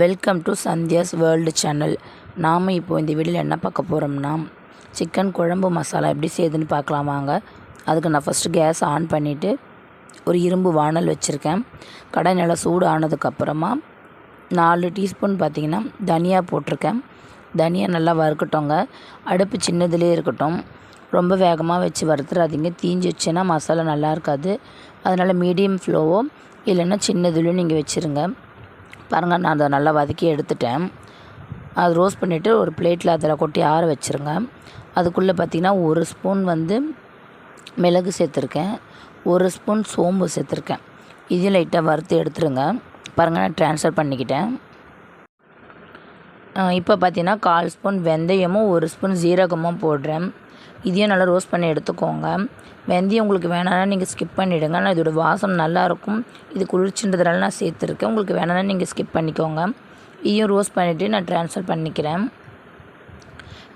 Welcome to Sandhya's world channel நாம் இப்போ இந்த வீடியோவில் என்ன பார்க்க போகிறோம்னா சிக்கன் குழம்பு மசாலா எப்படி செய்யுதுன்னு பார்க்கலாம் வாங்க. அதுக்கு நான் ஃபஸ்ட்டு கேஸ் ஆன் பண்ணிவிட்டு ஒரு இரும்பு வானல் வச்சுருக்கேன். கடை நல்லா சூடு ஆனதுக்கப்புறமா நாலு டீஸ்பூன் பார்த்திங்கன்னா தனியா போட்டிருக்கேன். தனியா நல்லா வறுக்கட்டோங்க அடுப்பு சின்னதுலேயே இருக்கட்டும். ரொம்ப வேகமாக வச்சு வறுத்துறாதீங்க. தீஞ்சு வச்சுன்னா மசாலா நல்லா இருக்காது. அதனால் மீடியம் ஃப்ளோவோ இல்லைன்னா சின்னதுலையும் நீங்கள் வச்சுருங்க. பாருங்கள் நான் அதை நல்லா வதக்கி எடுத்துட்டேன். அது ரோஸ்ட் பண்ணிவிட்டு ஒரு பிளேட்டில் அதில் கொட்டி ஆற வச்சுருங்க. அதுக்குள்ளே பார்த்திங்கன்னா ஒரு ஸ்பூன் வந்து மிளகு சேர்த்துருக்கேன். ஒரு ஸ்பூன் சோம்பு சேர்த்துருக்கேன். இதையும் லைட்டாக வறுத்து எடுத்துருங்க. பாருங்கள் நான் ட்ரான்ஸ்ஃபர் பண்ணிக்கிட்டேன். இப்போ பார்த்தீங்கன்னா கால் ஸ்பூன் வெந்தயமும் ஒரு ஸ்பூன் ஜீரகமும் போடுறேன். இதையும் நல்லா ரோஸ்ட் பண்ணி எடுத்துக்கோங்க. வெந்தயம் உங்களுக்கு வேணாம்னா நீங்கள் ஸ்கிப் பண்ணிவிடுங்க ஆனால் இதோட வாசம் நல்லாயிருக்கும் இது குளிர்ச்சின்றதுனால நான் சேர்த்துருக்கேன். உங்களுக்கு வேணாம்னா நீங்கள் ஸ்கிப் பண்ணிக்கோங்க. இதையும் ரோஸ்ட் பண்ணிவிட்டு நான் ட்ரான்ஸ்ஃபர் பண்ணிக்கிறேன்.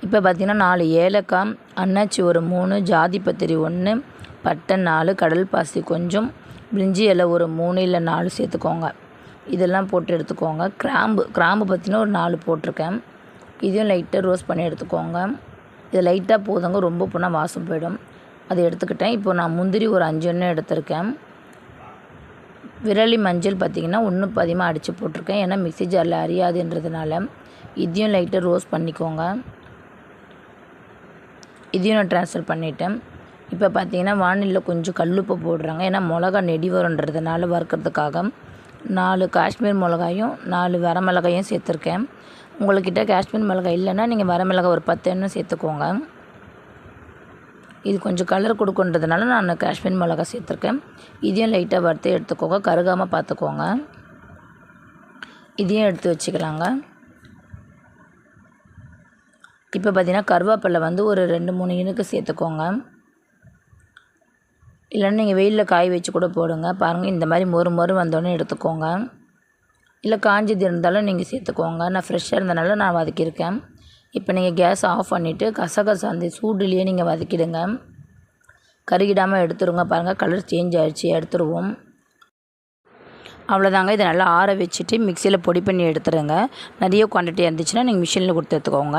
இப்போ பார்த்திங்கன்னா நாலு ஏலக்காய் அன்னாச்சி ஒரு மூணு ஜாதி பத்திரி ஒன்று பட்டை நாலு கடல் பாசி கொஞ்சம் பிரிஞ்சி இலை ஒரு மூணு இல்லை நாலு சேர்த்துக்கோங்க. இதெல்லாம் போட்டு எடுத்துக்கோங்க. கிராம்பு கிராம்பு பார்த்திங்கன்னா ஒரு நாலு போட்டிருக்கேன். இதையும் லைட்டாக ரோஸ்ட் பண்ணி எடுத்துக்கோங்க. இது லைட்டாக போதுங்க ரொம்ப போனால் வாசம் போயிடும். அதை எடுத்துக்கிட்டேன். இப்போ நான் முந்திரி ஒரு அஞ்சு எண்ணெய் எடுத்திருக்கேன். விரலி மஞ்சள் பார்த்திங்கன்னா ஒன்று பதிமாக அடித்து போட்டிருக்கேன். ஏன்னா மிக்சி ஜாரில் அறியாதுன்றதுனால இதையும் லைட்டாக ரோஸ்ட் பண்ணிக்கோங்க. இதையும் நான் ட்ரான்ஸ்ஃபர் பண்ணிட்டேன். இப்போ பார்த்தீங்கன்னா வானிலையில் கொஞ்சம் கல்லுப்பு போடுறாங்க. ஏன்னா மிளகா நெடி வரும்ன்றதுனால வறுக்கிறதுக்காக நாலு காஷ்மீர் மிளகாயும் நாலு வரமிளகாயும் சேர்த்துருக்கேன். உங்கள்கிட்ட காஷ்மீர் மிளகாய் இல்லைன்னா நீங்கள் வரமிளகாய் ஒரு பத்து எண்ணெய் சேர்த்துக்கோங்க. இது கொஞ்சம் கலர் கொடுக்குன்றதுனால நான் காஷ்மீர் மிளகாய் சேர்த்துருக்கேன். இதையும் லைட்டாக வறுத்து எடுத்துக்கோங்க. கருகாமல் பார்த்துக்கோங்க. இதையும் எடுத்து வச்சுக்கலாங்க. இப்போ பார்த்தீங்கன்னா கருவேப்பிலை வந்து ஒரு ரெண்டு மூணு இனுக்கு சேர்த்துக்கோங்க. இல்லைன்னா நீங்கள் வெயிலில் காய வச்சு கூட போடுங்க. பாருங்கள் இந்த மாதிரி மொறு மொறு வந்தோடனே எடுத்துக்கோங்க. இல்லை காஞ்சது இருந்தாலும் நீங்கள் சேர்த்துக்கோங்க. நான் ஃப்ரெஷ்ஷாக இருந்தனால நான் வதக்கியிருக்கேன். இப்போ நீங்கள் கேஸ் ஆஃப் பண்ணிவிட்டு கசகசா அந்த சூடுலேயே நீங்கள் வதக்கிடுங்க. கருகிடாமல் எடுத்துருங்க பாருங்கள். கலர் சேஞ்ச் ஆகிடுச்சு எடுத்துருவோம். அவ்வளோதாங்க. இதை நல்லா ஆற வச்சுட்டு மிக்சியில் பொடி பண்ணி எடுத்துருங்க. நிறைய குவான்டிட்டி இருந்துச்சுன்னா நீங்கள் மிஷினில் கொடுத்து எடுத்துக்கோங்க.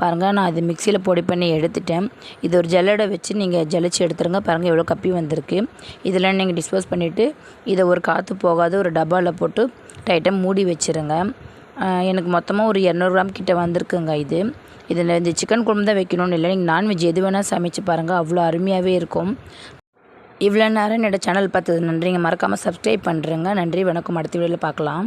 பாருங்கள் நான் இது மிக்சியில் பொடி பண்ணி எடுத்துட்டேன். இது ஒரு ஜல்லடை வச்சு நீங்கள் ஜலிச்சு எடுத்துருங்க. பாருங்கள் எவ்வளோ கப்பி வந்திருக்கு. இதெல்லாம் நீங்கள் டிஸ்போஸ் பண்ணிவிட்டு இதை ஒரு காற்று போகாத ஒரு டப்பாவில் போட்டு டைட்டாக மூடி வச்சுருங்க. எனக்கு மொத்தமாக ஒரு இரநூறு கிராம் கிட்டே வந்திருக்குங்க இது. இதில் இந்த சிக்கன் குழம்பு தான் வைக்கணும்னு இல்லை. நீங்கள் நான்வெஜ் எது வேணால் சமைச்சு பாருங்கள் அவ்வளோ அருமையாகவே இருக்கும். இவ்வளோ நேரம் என்னோடய சேனல் பார்த்தது நன்றிங்க. மறக்காமல் சப்ஸ்கிரைப் பண்ணுறேங்க நன்றி. வணக்கம். அடுத்த வீடியோவில் பார்க்கலாம்.